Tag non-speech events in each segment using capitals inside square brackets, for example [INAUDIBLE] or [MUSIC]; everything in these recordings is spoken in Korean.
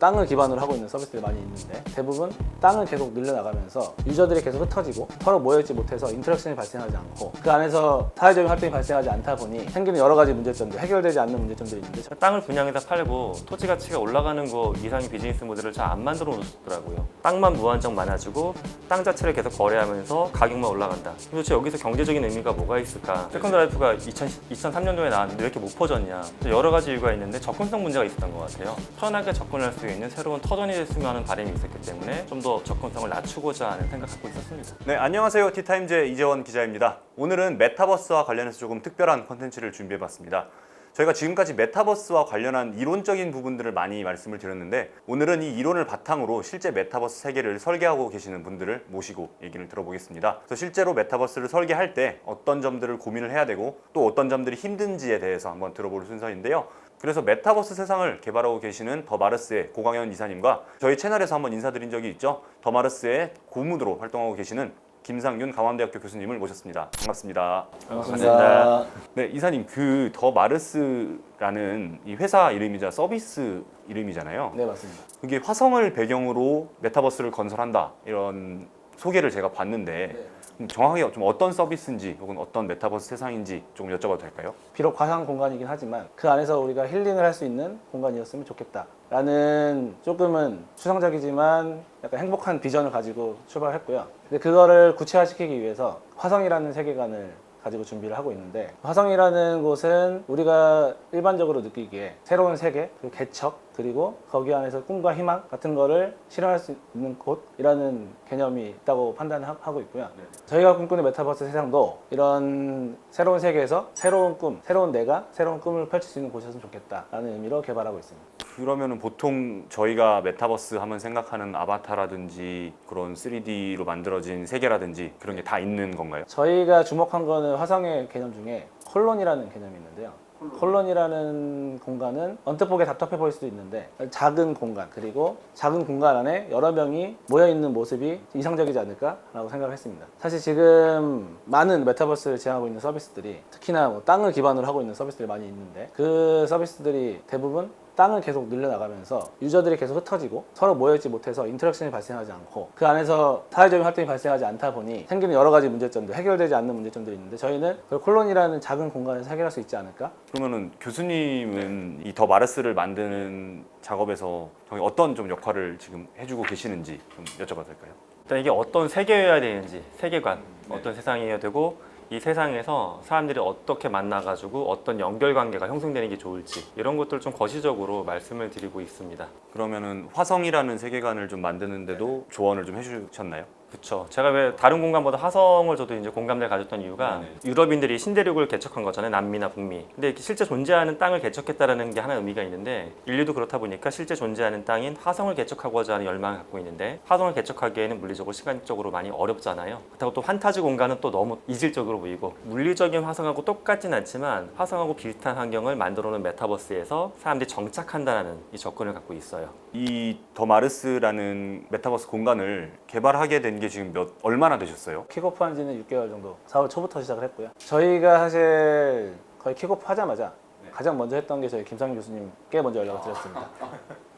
땅을 기반으로 하고 있는 서비스들이 많이 있는데 대부분 땅을 계속 늘려나가면서 유저들이 계속 흩어지고 서로 모여있지 못해서 인터랙션이 발생하지 않고 그 안에서 사회적인 활동이 발생하지 않다 보니 생기는 여러 가지 문제점들 해결되지 않는 문제점들이 있는데 저- 땅을 분양해서 팔고 토지 가치가 올라가는 거 이상의 비즈니스 모델을 잘 안 만들어 놓더라고요. 땅만 무한정 많아지고 땅 자체를 계속 거래하면서 가격만 올라간다. 도대체 여기서 경제적인 의미가 뭐가 있을까? 세컨드 라이프가 2000, 2003년도에 나왔는데 왜 이렇게 못 퍼졌냐? 여러 가지 이유가 있는데 접근성 문제가 있었던 것 같아요. 편하게 접근할 수 있는 새로운 터전이 됐으면 하는 바람이 있었기 때문에 좀 더 접근성을 낮추고자 하는 생각 갖고 있었습니다. 네, 안녕하세요. 티타임즈의 이재원 기자입니다. 오늘은 메타버스와 관련해서 조금 특별한 컨텐츠를 준비해봤습니다. 저희가 지금까지 메타버스와 관련한 이론적인 부분들을 많이 말씀을 드렸는데 오늘은 이 이론을 바탕으로 실제 메타버스 세계를 설계하고 계시는 분들을 모시고 얘기를 들어보겠습니다. 그래서 실제로 메타버스를 설계할 때 어떤 점들을 고민을 해야 되고 또 어떤 점들이 힘든지에 대해서 한번 들어볼 순서인데요. 그래서 메타버스 세상을 개발하고 계시는 더마르스의 고광현 이사님과 저희 채널에서 한번 인사드린 적이 있죠. 더마르스의 고문으로 활동하고 계시는 김상윤 강원대학교 교수님을 모셨습니다. 반갑습니다. 반갑습니다. 네, 이사님 그 더 마르스라는 이 회사 이름이자 서비스 이름이잖아요. 네 맞습니다 그게 화성을 배경으로 메타버스를 건설한다 이런 소개를 제가 봤는데 음, 정확하게 좀 어떤 서비스인지 혹은 어떤 메타버스 세상인지 조금 여쭤봐도 될까요? 비록 화상 공간이긴 하지만 그 안에서 우리가 힐링을 할 수 있는 공간이었으면 좋겠다라는 조금은 추상적이지만 약간 행복한 비전을 가지고 출발했고요. 근데 그거를 구체화시키기 위해서 화성이라는 세계관을 가지고 준비를 하고 있는데 화성이라는 곳은 우리가 일반적으로 느끼기에 새로운 세계, 그리고 개척, 그리고 거기 안에서 꿈과 희망 같은 거를 실현할 수 있는 곳이라는 개념이 있다고 판단하고 있고요. 저희가 꿈꾸는 메타버스 세상도 이런 새로운 세계에서 새로운 꿈, 새로운 내가 새로운 꿈을 펼칠 수 있는 곳이었으면 좋겠다라는 의미로 개발하고 있습니다. 그러면은 보통 저희가 메타버스 하면 생각하는 아바타라든지 그런 3D로 만들어진 세계라든지 그런 게 다 있는 건가요? 저희가 주목한 거는 화성의 개념 중에 콜론이라는 개념이 있는데요. 콜론이라는 공간은 언뜻 보기에 답답해 보일 수도 있는데 작은 공간 그리고 작은 공간 안에 여러 명이 모여 있는 모습이 이상적이지 않을까라고 생각을 했습니다. 사실 지금 많은 메타버스를 지향하고 있는 서비스들이 특히나 뭐 땅을 기반으로 하고 있는 서비스들이 많이 있는데 그 서비스들이 대부분 땅을 계속 늘려나가면서 유저들이 계속 흩어지고 서로 모여있지 못해서 인터랙션이 발생하지 않고 그 안에서 사회적인 활동이 발생하지 않다 보니 생기는 여러 가지 문제점들 해결되지 않는 문제점들이 있는데 저희는 그 콜론이라는 작은 공간에서 해결할 수 있지 않을까 그러면은 교수님은 이 더 마르스를 만드는 작업에서 저희 어떤 좀 역할을 지금 해주고 계시는지 좀 여쭤봐도 될까요? 일단 이게 어떤 세계여야 되는지 세계관 어떤 세상이어야 되고 이 세상에서 사람들이 어떻게 만나가지고 어떤 연결관계가 형성되는 게 좋을지 이런 것들을 좀 거시적으로 말씀을 드리고 있습니다. 그러면은 화성이라는 세계관을 좀 만드는데도 조언을 좀 해주셨나요? 그렇죠. 제가 왜 다른 공간보다 화성을 저도 이제 공감대를 가졌던 이유가 유럽인들이 신대륙을 개척한 거잖아요. 남미나 북미. 근데 실제 존재하는 땅을 개척했다라는 게 하나 의미가 있는데 인류도 그렇다 보니까 실제 존재하는 땅인 화성을 개척하고자 하는 열망을 갖고 있는데 화성을 개척하기에는 물리적으로 시간적으로 많이 어렵잖아요. 그렇다고 또 판타지 공간은 또 너무 이질적으로 보이고 물리적인 화성하고 똑같진 않지만 화성하고 비슷한 환경을 만들어 놓은 메타버스에서 사람들이 정착한다는 이 접근을 갖고 있어요. 이 더 마르스라는 메타버스 공간을 개발하게 된게 지금 몇 얼마나 되셨어요? 킥오프 한 지는 6개월 정도. 4월 초부터 시작을 했고요. 저희가 사실 거의 킥오프 하자마자 가장 먼저 했던 게 저희 김상윤 교수님께 먼저 연락을 드렸습니다.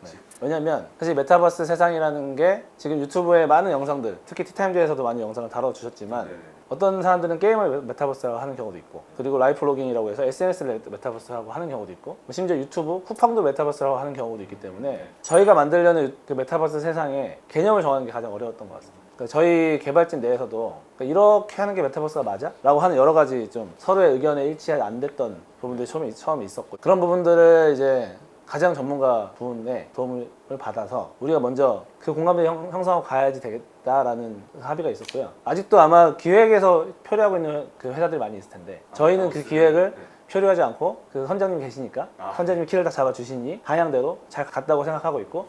네. 왜냐면 사실 메타버스 세상이라는 게 지금 유튜브에 많은 영상들 특히 티타임즈에서도 많은 영상을 다뤄주셨지만 어떤 사람들은 게임을 메타버스라고 하는 경우도 있고 그리고 라이프 로깅이라고 해서 SNS를 메타버스라고 하는 경우도 있고 심지어 유튜브 쿠팡도 메타버스라고 하는 경우도 있기 때문에 저희가 만들려는 그 메타버스 세상에 개념을 정하는 게 가장 어려웠던 것 같습니다 저희 개발진 내에서도 그러니까 이렇게 하는 게 메타버스가 맞아? 라고 하는 여러 가지 좀 서로의 의견에 일치가 안 됐던 부분들이 처음에, 처음에 있었고 그런 부분들을 이제 가장 전문가 분의 도움을 받아서 우리가 먼저 그 공감대 형- 형성하고 가야지 되겠다라는 합의가 있었고요. 아직도 아마 기획에서 표류하고 있는 그 회사들이 많이 있을 텐데 저희는 그 기획을 표류하지 않고 그 선장님 계시니까 선장님이 키를 딱 잡아주시니 방향대로 잘 갔다고 생각하고 있고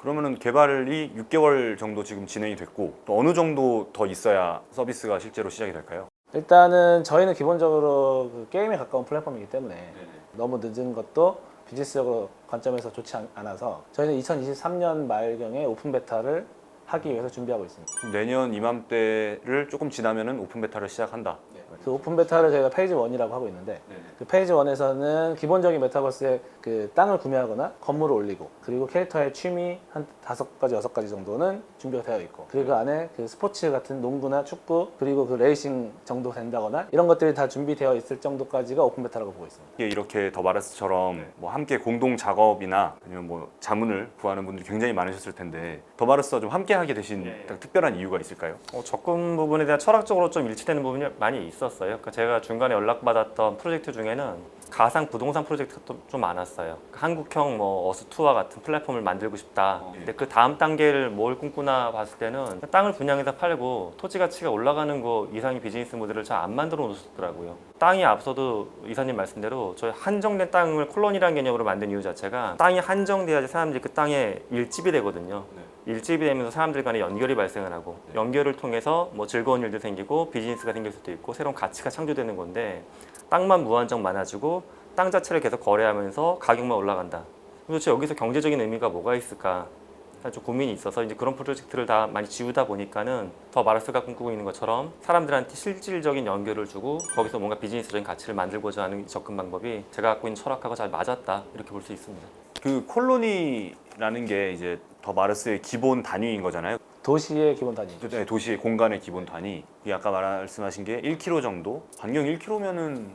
그러면은 개발이 6개월 정도 지금 진행이 됐고 또 어느 정도 더 있어야 서비스가 실제로 시작이 될까요? 일단은 저희는 기본적으로 그 게임에 가까운 플랫폼이기 때문에 너무 늦은 것도 비즈니스적으로 관점에서 좋지 않- 않아서 저희는 2023년 말경에 오픈 베타를 하기 위해서 준비하고 있습니다. 내년 이맘때를 조금 지나면은 오픈 베타를 시작한다. 그 오픈 베타를 저희가 페이지 1이라고 하고 있는데 그 페이지 1에서는 기본적인 메타버스의 그 땅을 구매하거나 건물을 올리고 그리고 캐릭터의 취미 한 다섯 가지 여섯 가지 정도는 준비가 되어 있고 그리고 그 안에 그 스포츠 같은 농구나 축구 그리고 그 레이싱 정도 된다거나 이런 것들이 다 준비되어 있을 정도까지가 오픈 베타라고 보고 있습니다. 이게 이렇게 더바르스처럼 뭐 함께 공동 작업이나 아니면 뭐 자문을 구하는 분들이 굉장히 많으셨을 텐데 더바르스와 좀 함께 하게 되신 딱 특별한 이유가 있을까요? 어, 접근 부분에 대한 철학적으로 좀 일치되는 부분이 많이 있 었어요. 그러니까 제가 중간에 연락받았던 프로젝트 중에는 가상 부동산 프로젝트가 또 좀 많았어요. 한국형 뭐 어스투와 같은 플랫폼을 만들고 싶다. 근데 그 다음 단계를 뭘 꿈꾸나 봤을 때는 땅을 분양해서 팔고 토지 가치가 올라가는 거 이상의 비즈니스 모델을 잘 안 만들어 놓으셨더라고요. 땅이 앞서도 이사님 말씀대로 저희 한정된 땅을 콜론이라는 개념으로 만든 이유 자체가 땅이 한정돼야지 사람들이 그 땅에 일집이 되거든요. 일집이 되면서 사람들 간에 연결이 발생을 하고 연결을 통해서 뭐 즐거운 일도 생기고 비즈니스가 생길 수도 있고 새로운 가치가 창조되는 건데 땅만 무한정 많아지고 땅 자체를 계속 거래하면서 가격만 올라간다. 도대체 여기서 경제적인 의미가 뭐가 있을까? 좀 고민이 있어서 이제 그런 프로젝트를 다 많이 지우다 보니까는 더 마르스가 꿈꾸고 있는 것처럼 사람들한테 실질적인 연결을 주고 거기서 뭔가 비즈니스적인 가치를 만들고자 하는 접근 방법이 제가 갖고 있는 철학하고 잘 맞았다 이렇게 볼 수 있습니다. 그 콜로니라는 게 이제 더바르스의 기본 단위인 거잖아요. 도시의 기본 단위. 네, 도시의 공간의 기본 단위. 이게 아까 말씀하신 게 1km 정도, 반경 1km면은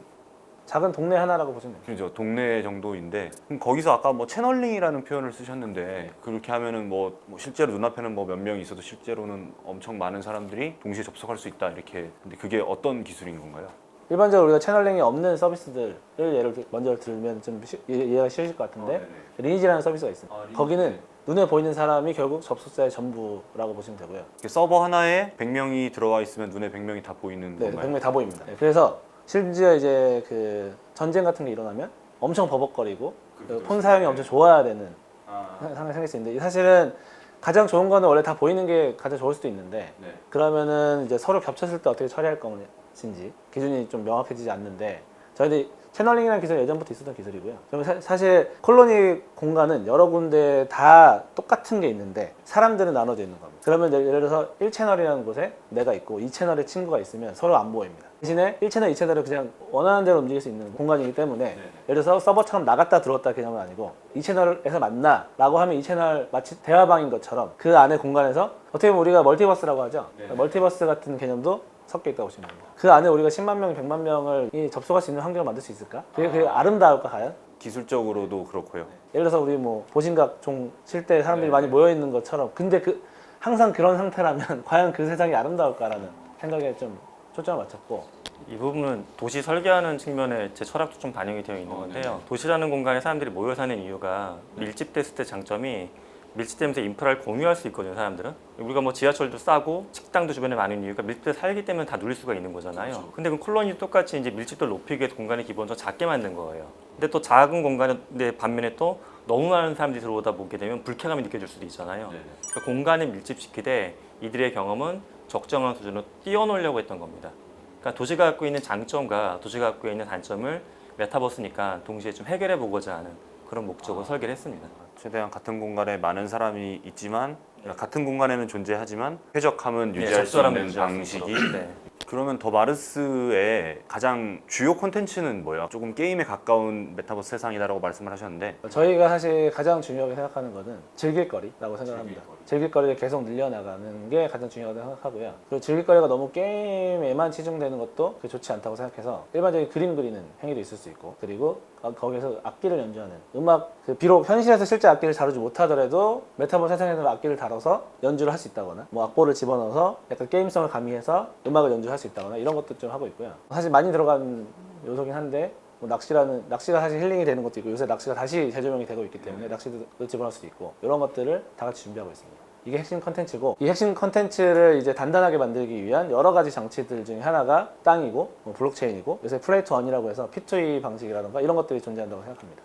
작은 동네 하나라고 보시면 돼요. 그죠 동네 정도인데 그럼 거기서 아까 뭐 채널링이라는 표현을 쓰셨는데 그렇게 하면은 뭐, 뭐 실제로 눈앞에는 뭐 몇 명이 있어도 실제로는 엄청 많은 사람들이 동시에 접속할 수 있다 이렇게 근데 그게 어떤 기술인 건가요? 일반적으로 우리가 채널링이 없는 서비스들을 예를 들- 먼저 들면 좀 쉬- 이해- 이해가 쉬우실 것 같은데 리니지라는 서비스가 있습니다. 거기는 눈에 보이는 사람이 결국 접속자의 전부라고 보시면 되고요. 이렇게 서버 하나에 100명이 들어와 있으면 눈에 100명이 다 보이는 네, 건가요? 100명 다 보입니다. 네, 그래서 심지어 이제 그 전쟁 같은 게 일어나면 엄청 버벅거리고 그폰 사용이 엄청 좋아야 되는 아, 상황이 생길 수 있는데 사실은 가장 좋은 거는 원래 다 보이는 게 가장 좋을 수도 있는데 네. 그러면은 이제 서로 겹쳤을 때 어떻게 처리할 것인지 기준이 좀 명확해지지 않는데 저희들이 채널링이라는 기술은 예전부터 있었던 기술이고요. 그럼 사, 사실 콜로니 공간은 여러 군데 다 똑같은 게 있는데 사람들은 나눠져 있는 겁니다. 그러면 예를 들어서 1채널이라는 곳에 내가 있고 2채널에 친구가 있으면 서로 안 보입니다. 대신에 1채널, 2채널을 그냥 원하는 대로 움직일 수 있는 공간이기 때문에 예를 들어서 서버처럼 나갔다 들어왔다 개념은 아니고 2채널에서 만나 라고 하면 2채널 마치 대화방인 것처럼 그 안에 공간에서 어떻게 보면 우리가 멀티버스라고 하죠. 멀티버스 같은 개념도 섞여 있다고 보시면 됩니다. 그 안에 우리가 10만 명, 100만 명을 이 접속할 수 있는 환경을 만들 수 있을까? 그게, 그게 아름다울까 과연? 기술적으로도 그렇고요. 예를 들어서 우리 뭐 보신각 종 칠 때 사람들이 많이 모여 있는 것처럼 근데 그 항상 그런 상태라면 [LAUGHS] 과연 그 세상이 아름다울까라는 생각에 좀 초점을 맞췄고 이 부분은 도시 설계하는 측면에 제 철학도 좀 반영이 되어 있는 건데요. 도시라는 공간에 사람들이 모여 사는 이유가 밀집됐을 때 장점이 밀집되면서 인프라를 공유할 수 있거든요, 사람들은. 우리가 뭐 지하철도 싸고 식당도 주변에 많은 이유가 밀집돼 살기 때문에 다 누릴 수가 있는 거잖아요. 근데 그 콜로니도 똑같이 이제 밀집도를 높이기 위해서 공간의 기본적으로 작게 만든 거예요. 근데 또 작은 공간인데 반면에 또 너무 많은 사람들이 들어오다 보게 되면 불쾌감이 느껴질 수도 있잖아요. 그러니까 공간을 밀집시키되 이들의 경험은 적정한 수준으로 띄워놓으려고 했던 겁니다. 그러니까 도시가 갖고 있는 장점과 도시가 갖고 있는 단점을 메타버스니까 동시에 좀 해결해 보고자 하는 그런 목적으로 설계를 했습니다. 최대한 같은 공간에 많은 사람이 있지만 같은 공간에는 존재하지만 쾌적함은 네, 유지할 수 적절함을 있는 유지할 수 방식이 있도록. 네. 그러면 더 마르스의 가장 주요 콘텐츠는 뭐예요? 조금 게임에 가까운 메타버스 세상이다라고 말씀을 하셨는데 저희가 사실 가장 중요하게 생각하는 거는 즐길거리라고 생각합니다. 즐길거리를 계속 늘려나가는 게 가장 중요하다고 생각하고요. 그리고 즐길거리가 너무 게임에만 치중되는 것도 그게 좋지 않다고 생각해서 일반적인 그림 그리는 행위도 있을 수 있고 그리고 거- 거기서 악기를 연주하는 음악 그 비록 현실에서 실제 악기를 다루지 못하더라도 메타버스 세상에서 악기를 다뤄서 연주를 할 수 있다거나 뭐 악보를 집어넣어서 약간 게임성을 가미해서 음악을 연주할 수 있다거나 이런 것도 좀 하고 있고요. 사실 많이 들어간 요소긴 한데 뭐 낚시라는 낚시가 사실 힐링이 되는 것도 있고 요새 낚시가 다시 재조명이 되고 있기 때문에 낚시도 집어넣을 수도 있고 이런 것들을 다 같이 준비하고 있습니다. 이게 핵심 컨텐츠고 이 핵심 컨텐츠를 이제 단단하게 만들기 위한 여러 가지 장치들 중에 하나가 땅이고 뭐 블록체인이고 요새 플레이 투 언이라고 해서 P2E 방식이라던가 이런 것들이 존재한다고 생각합니다.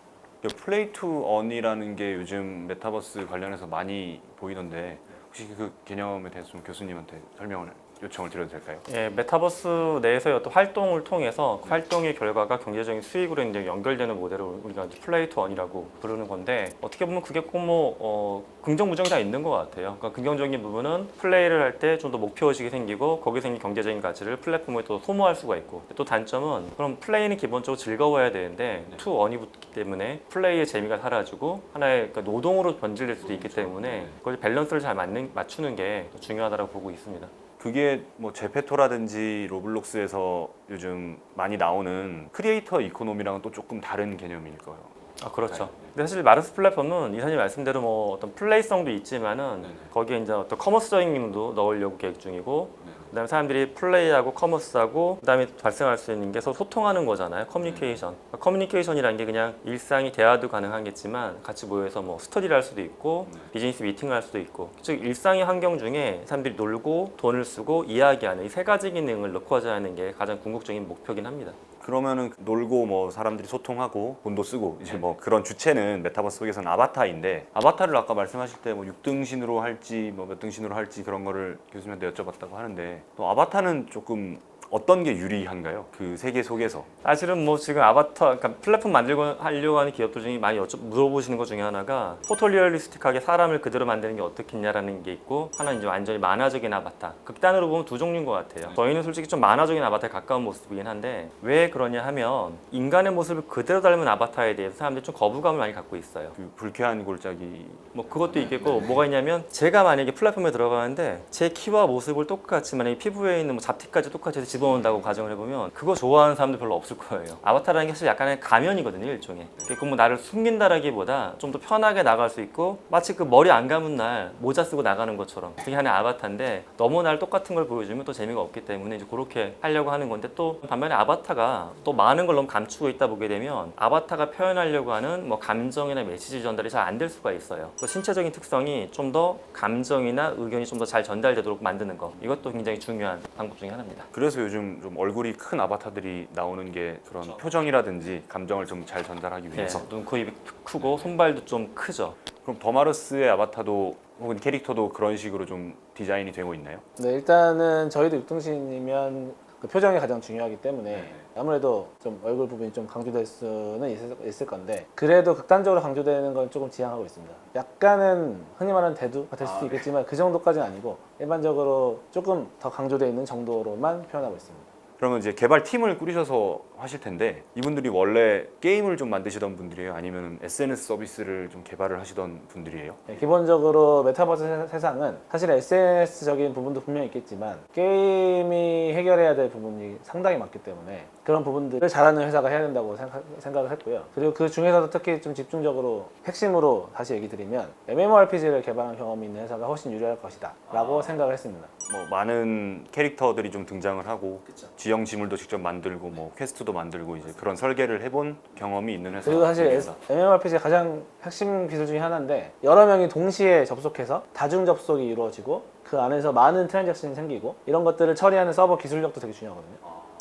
플레이 투 언이라는 게 요즘 메타버스 관련해서 많이 보이던데 혹시 그 개념에 대해서 좀 교수님한테 설명을 요청을 드려도 될까요? 예, 메타버스 내에서의 어떤 활동을 통해서 그 활동의 결과가 경제적인 수익으로 이제 연결되는 모델을 우리가 이제 플레이 투 원이라고 부르는 건데 어떻게 보면 그게 꼭뭐 어, 긍정 부정이 다 있는 것 같아요. 그러니까 긍정적인 부분은 플레이를 할 때 좀 더 목표 의식이 생기고 거기서 생긴 경제적인 가치를 플랫폼에 또 소모할 수가 있고 또 단점은 그럼 플레이는 기본적으로 즐거워야 되는데 투 원이 붙기 때문에 플레이의 재미가 사라지고 하나의 그러니까 노동으로 변질될 수도 있기 때문에 그걸 밸런스를 잘 맞는, 맞추는 게 중요하다고 보고 있습니다. 그게 뭐 제페토라든지 로블록스에서 요즘 많이 나오는 크리에이터 이코노미랑은 또 조금 다른 개념일 거예요. 아 그렇죠. 근데 사실 마르스 플랫폼은 이사님 말씀대로 뭐 어떤 플레이성도 있지만은 거기에 이제 어떤 커머스적인 기능도 넣으려고 계획 중이고 그다음에 사람들이 플레이하고 커머스하고 그다음에 발생할 수 있는 게 서로 소통하는 거잖아요. 커뮤니케이션. 그러니까 커뮤니케이션이라는 게 그냥 일상이 대화도 가능하겠지만 같이 모여서 뭐 스터디를 할 수도 있고 비즈니스 미팅을 할 수도 있고 즉 일상의 환경 중에 사람들이 놀고 돈을 쓰고 이야기하는 이 세 가지 기능을 넣고자 하는 게 가장 궁극적인 목표긴 합니다. 그러면은 놀고 뭐 사람들이 소통하고 돈도 쓰고 이제 뭐 그런 주체는 메타버스 속에서는 아바타인데 아바타를 아까 말씀하실 때 뭐 6등신으로 할지 뭐 몇 등신으로 할지 그런 거를 교수님한테 여쭤봤다고 하는데 또 아바타는 조금 어떤 게 유리한가요? 그 세계 속에서 사실은 뭐 지금 아바타, 그러니까 플랫폼 만들고 하려고 하는 기업들 중에 많이 여쭤 물어보시는 것 중에 하나가 포토리얼리스틱하게 사람을 그대로 만드는 게 어떻겠냐라는 게 있고 하나는 이제 완전히 만화적인 아바타. 극단으로 보면 두 종류인 것 같아요. 저희는 솔직히 좀 만화적인 아바타에 가까운 모습이긴 한데 왜 그러냐 하면 인간의 모습을 그대로 닮은 아바타에 대해서 사람들이 좀 거부감을 많이 갖고 있어요. 그 불쾌한 골짜기 뭐 그것도 있겠고 뭐가 있냐면 제가 만약에 플랫폼에 들어가는데 제 키와 모습을 똑같이 만약에 피부에 있는 뭐 잡티까지 똑같이 해서 집어넣는다고 가정을 해보면 그거 좋아하는 사람들 별로 없을 거예요 아바타라는 게 사실 약간의 가면이거든요 일종의 그뭐 나를 숨긴다라기보다 좀 더 편하게 나갈 수 있고 마치 그 머리 안 감은 날 모자 쓰고 나가는 것처럼 그게 하나의 아바타인데 너무 날 똑같은 걸 보여주면 또 재미가 없기 때문에 이제 그렇게 하려고 하는 건데 또 반면에 아바타가 또 많은 걸 너무 감추고 있다 보게 되면 아바타가 표현하려고 하는 뭐 감정이나 메시지 전달이 잘 안 될 수가 있어요. 또 신체적인 특성이 좀 더 감정이나 의견이 좀 더 잘 전달되도록 만드는 거 이것도 굉장히 중요한 방법 중에 하나입니다. 그래서 요즘 좀 얼굴이 큰 아바타들이 나오는 게 그런 표정이라든지 감정을 좀 잘 전달하기 네, 위해서 눈, 코, 입이 크고 손발도 좀 크죠. 그럼 더마르스의 아바타도 혹은 캐릭터도 그런 식으로 좀 디자인이 되고 있나요? 네, 일단은 저희도 6등신이면 그 표정이 가장 중요하기 때문에 아무래도 좀 얼굴 부분이 좀 강조될 수는 있을, 있을 건데 그래도 극단적으로 강조되는 건 조금 지향하고 있습니다. 약간은 흔히 말하는 대두가 될 수도 있겠지만 그 정도까지는 아니고 일반적으로 조금 더 강조되어 있는 정도로만 표현하고 있습니다. 그러면 이제 개발 팀을 꾸리셔서 하실 텐데 이분들이 원래 게임을 좀 만드시던 분들이에요? 아니면 SNS 서비스를 좀 개발을 하시던 분들이에요? 네, 기본적으로 메타버스 세- 세상은 사실 SNS적인 부분도 분명히 있겠지만 게임이 해결해야 될 부분이 상당히 많기 때문에 그런 부분들을 잘하는 회사가 해야 된다고 생각, 생각 을 했고요. 그리고 그 중에서도 특히 좀 집중적으로 핵심으로 다시 얘기 드리면 MMORPG를 개발한 경험이 있는 회사가 훨씬 유리할 것이다 라고 생각을 했습니다. 뭐 많은 캐릭터들이 좀 등장을 하고 지형 지물도 직접 만들고 뭐 퀘스트도 만들고 이제 그런 설계를 해본 경험이 있는 회사. 그리고 사실 MMORPG의 가장 핵심 기술 중에 하나인데 여러 명이 동시에 접속해서 다중 접속이 이루어지고 그 안에서 많은 트랜잭션이 생기고 이런 것들을 처리하는 서버 기술력도 되게 중요하거든요.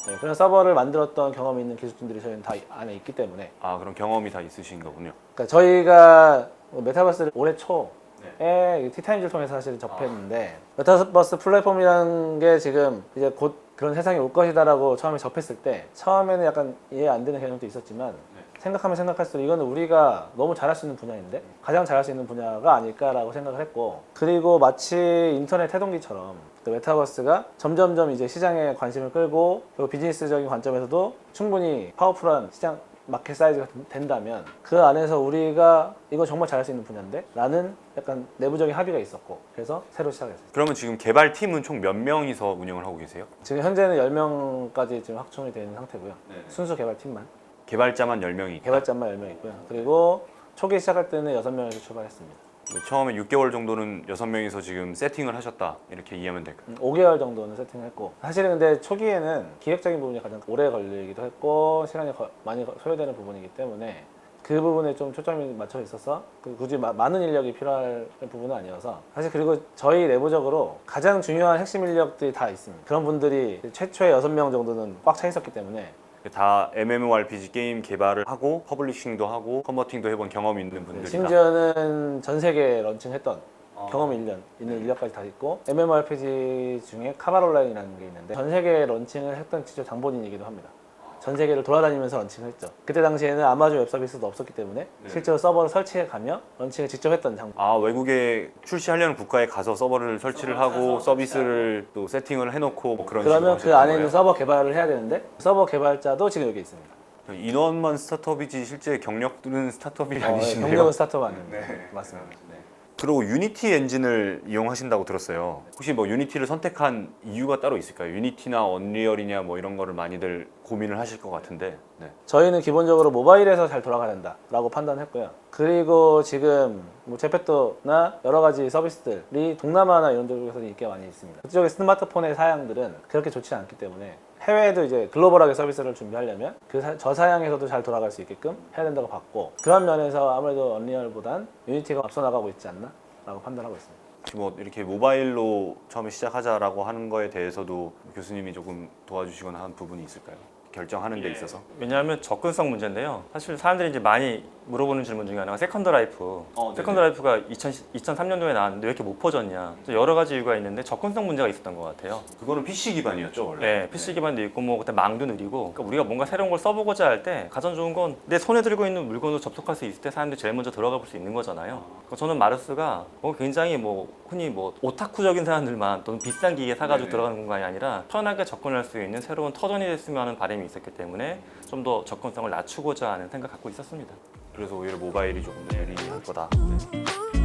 네, 그런 서버를 만들었던 경험이 있는 기술진들이 저희는 다 안에 있기 때문에 아 그런 경험이 다 있으신 거군요. 그러니까 저희가 뭐 메타버스를 올해 초 에 티타임즈를 통해서 사실 접했는데 메타버스 플랫폼이라는 게 지금 이제 곧 그런 세상이 올 것이다라고 처음에 접했을 때 처음에는 약간 이해 안 되는 개념도 있었지만 생각하면 생각할수록 이거는 우리가 너무 잘할 수 있는 분야인데 가장 잘할 수 있는 분야가 아닐까라고 생각을 했고 그리고 마치 인터넷 태동기처럼 그 메타버스가 점점점 이제 시장에 관심을 끌고 그리고 비즈니스적인 관점에서도 충분히 파워풀한 시장 마켓 사이즈가 된다면 그 안에서 우리가 이거 정말 잘할 수 있는 분야인데? 라는 약간 내부적인 합의가 있었고 그래서 새로 시작했어요. 그러면 지금 개발 팀은 총 몇 명이서 운영을 하고 계세요? 지금 현재는 10명까지 지금 확충이 되는 상태고요. 순수 개발팀만. 개발자만 10명이 개발자만 10명 있고요. 그리고 초기 시작할 때는 6명에서 출발했습니다 처음에 6개월 정도는 6명이서 지금 세팅을 하셨다. 이렇게 이해하면 될까요? 음, 5개월 정도는 세팅했고. 사실은 근데 초기에는 기획적인 부분이 가장 오래 걸리기도 했고 시간이 거- 많이 거- 소요되는 부분이기 때문에 그 부분에 좀 초점이 맞춰 있어서 그 굳이 마- 많은 인력이 필요할 부분은 아니어서 사실 그리고 저희 내부적으로 가장 중요한 핵심 인력들이 다 있습니다. 그런 분들이 최초의 6명 정도는 꽉 차 있었기 때문에 다 MMORPG 게임 개발을 하고 퍼블리싱도 하고 컨버팅도 해본 경험이 있는 분들이다. 심지어는 전 세계 런칭했던 경험이 1년 있는 인력까지 다 있고 MMORPG 중에 카바롤라인이라는 게 있는데 전 세계 런칭을 했던 직접 장본인이기도 합니다. 전 세계를 돌아다니면서 런칭을 했죠. 그때 당시에는 아마존 웹 서비스도 없었기 때문에 실제로 서버를 설치해 가며 런칭을 직접 했던 장. 아 외국에 출시하려는 국가에 가서 서버를 설치를 하고 서비스를 또 세팅을 해놓고 뭐 그런 그러면 그 식으로 안에 하셨던 있는 서버 개발을 해야 되는데 서버 개발자도 지금 여기 있습니다. 인원만 스타트업이지 실제 경력 들은 스타트업이 어, 아니시네요. 경력은 스타트업 아닙니다. 네. 맞습니다. 그리고 유니티 엔진을 이용하신다고 들었어요. 혹시 뭐 유니티를 선택한 이유가 따로 있을까요? 유니티나 언리얼이냐 뭐 이런 거를 많이들 고민을 하실 것 같은데. 네. 저희는 기본적으로 모바일에서 잘 돌아가야 된다라고 판단했고요. 그리고 지금 뭐 제페토나 여러 가지 서비스들이 동남아나 이런 쪽에서 인기가 많이 있습니다. 그쪽의 스마트폰의 사양들은 그렇게 좋지 않기 때문에 해외에도 이제 글로벌하게 서비스를 준비하려면 그 저 사양에서도 잘 돌아갈 수 있게끔 해야 된다고 봤고 그런 면에서 아무래도 언리얼보단 유니티가 앞서 나가고 있지 않나라고 판단하고 있습니다. 뭐 이렇게 모바일로 처음에 시작하자라고 하는 거에 대해서도 교수님이 조금 도와주시거나 한 부분이 있을까요? 결정하는 데 있어서. 왜냐하면 접근성 문제인데요. 사실 사람들이 이제 많이 물어보는 질문 중에 하나가 세컨드 라이프. 어, 네네. 세컨드 라이프가 2000, 2003년도에 나왔는데 왜 이렇게 못 퍼졌냐. 여러 가지 이유가 있는데 접근성 문제가 있었던 것 같아요. 그거는 PC 기반이었죠 원래. 네, PC 기반도 있고 뭐 그때 망도 느리고 그러니까 우리가 뭔가 새로운 걸 써보고자 할 때 가장 좋은 건 내 손에 들고 있는 물건으로 접속할 수 있을 때 사람들이 제일 먼저 들어가 볼 수 있는 거잖아요. 그러니까 저는 마르스가 뭐 굉장히 뭐 흔히 뭐 오타쿠적인 사람들만 또는 비싼 기계 사가지고 네네. 들어가는 공간이 아니라 편하게 접근할 수 있는 새로운 터전이 됐으면 하는 바람이 있었기 때문에 좀 더 접근성을 낮추고자 하는 생각 갖고 있었습니다. 그래서 오히려 모바일이 조금 더 유리할 거다. Ooh,